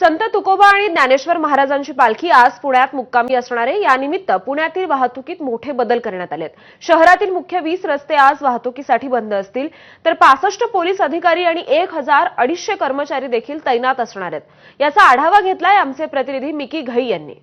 संत तुकोबा आणि ज्ञानेश्वर महाराजांची पालखी आज पुण्यात मुक्कामी असणारे. यानिमित्त पुण्यातील वाहतुकीत मोठे बदल करण्यात आलेत. शहरातील मुख्य वीस रस्ते आज वाहतुकीसाठी बंद असतील तर पासष्ट पोलीस अधिकारी आणि एक हजार अडीचशे कर्मचारी देखील तैनात असणार आहेत. याचा आढावा घेतलाय आमचे प्रतिनिधी मिकी घई यांनी.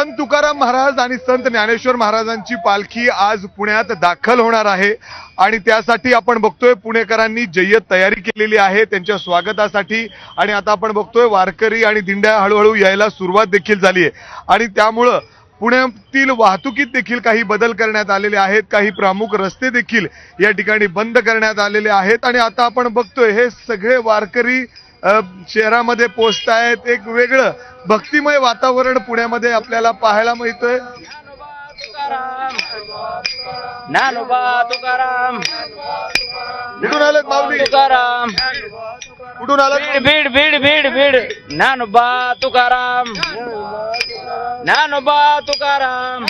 संत तुकाराम महाराज आणि संत ज्ञानेश्वर महाराजांची पालखी आज पुण्यात दाखल होणार आहे. आणि त्यासाठी आपण बघतोय पुणेकरांनी जय्यत तयारी केलेली आहे त्यांच्या स्वागतासाठी. आणि आता आपण बघतोय वारकरी आणि दिंड्या हळूहळू यायला सुरुवात देखील झाली आहे. आणि त्यामुळं पुण्यातील वाहतुकीत देखील काही बदल करण्यात आलेले आहेत. काही प्रमुख रस्ते देखील या ठिकाणी बंद करण्यात आलेले आहेत. आणि आता आपण बघतोय हे सगळे वारकरी शहरामध्ये पोचतायत एक वेगळं भक्तिमय वातावरण पुण्यामध्ये आपल्याला पाहायला मिळतंय. तुकाराम कुठून आलं माऊली? तुकाराम कुठून आलं बीड बीड बीड बीड बीड तुकाराम. ज्ञानोबा तुकाराम.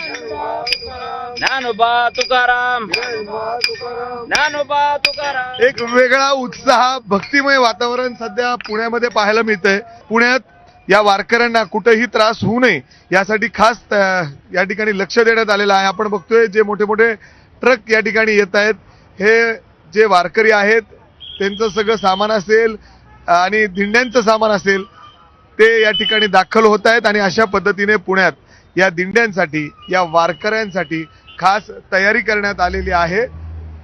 ज्ञानोबा तुकाराम. ज्ञानोबा तुकाराम. एक वेगळा उत्साह भक्तिमय वातावरण सध्या पुण्यामध्ये पाहायला मिळतंय. पुण्यात या वारकऱ्यांना कुठेही त्रास होऊ नये यासाठी खास या ठिकाणी लक्ष देण्यात आलेलं आहे. आपण बघतोय जे मोठे मोठे ट्रक या ठिकाणी येत आहेत. हे जे वारकरी आहेत त्यांचं सगळं सामान असेल आणि दिंड्यांचं सामान असेल ते या ठिकाणी दाखल होत आहेत आणि अशा पद्धतीने पुण्यात या दिंड्यांसाठी या वारकऱ्यांसाठी खास तयारी करण्यात आलेली आहे.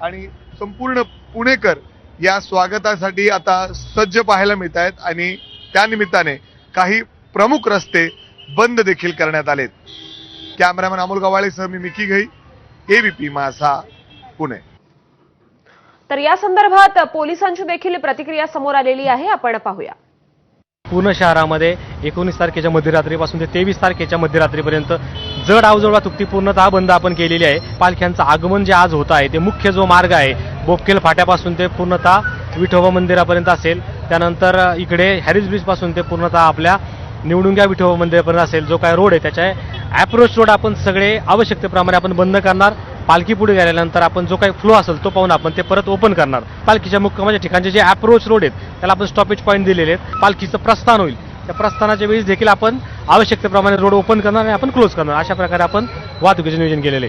आणि संपूर्ण पुणेकर या स्वागतासाठी आता सज्ज पाहायला मिळत आहेत आणि त्यानिमित्ताने काही प्रमुख रस्ते बंद देखील करण्यात आलेत. कॅमेरामॅन अमोल गवाळेसह मी मिकी घई एबीपी माझा पुणे. तर या संदर्भात पोलिसांची देखील प्रतिक्रिया समोर आलेली आहे. आपण पाहूया. पूर्ण शहरामध्ये एकोणीस तारखेच्या मध्यरात्रीपासून ते तेवीस तारखेच्या मध्यरात्रीपर्यंत जड अवजड तुकती पूर्णतः बंद आपण केलेली आहे. पालख्यांचं आगमन जे आज होत आहे ते मुख्य जो मार्ग आहे बोपखेल फाट्यापासून ते पूर्णतः विठोबा मंदिरापर्यंत असेल. त्यानंतर इकडे हॅरिस ब्रिजपासून ते पूर्णतः आपल्या निवडुंग्या विठोबा मंदिरापर्यंत असेल. जो काय रोड आहे त्याच्या ॲप्रोच रोड आपण सगळे आवश्यकतेप्रमाणे आपण बंद करणार. पालखी पुढे गेल्यानंतर आपण जो काही फ्लो असेल तो पाहून आपण ते परत ओपन करणार. पालखीच्या मुक्कामाच्या म्हणजे ठिकाणचे जे अप्रोच रोड आहेत त्याला आपण स्टॉपेज पॉईंट दिलेले आहेत. पालखीचं प्रस्थान होईल. त्या प्रस्थानाच्या वेळेस देखील आपण आवश्यकतेप्रमाणे रोड ओपन करणार आणि आपण क्लोज करणार. अशा प्रकारे आपण वाहतुकीचे नियोजन केलेले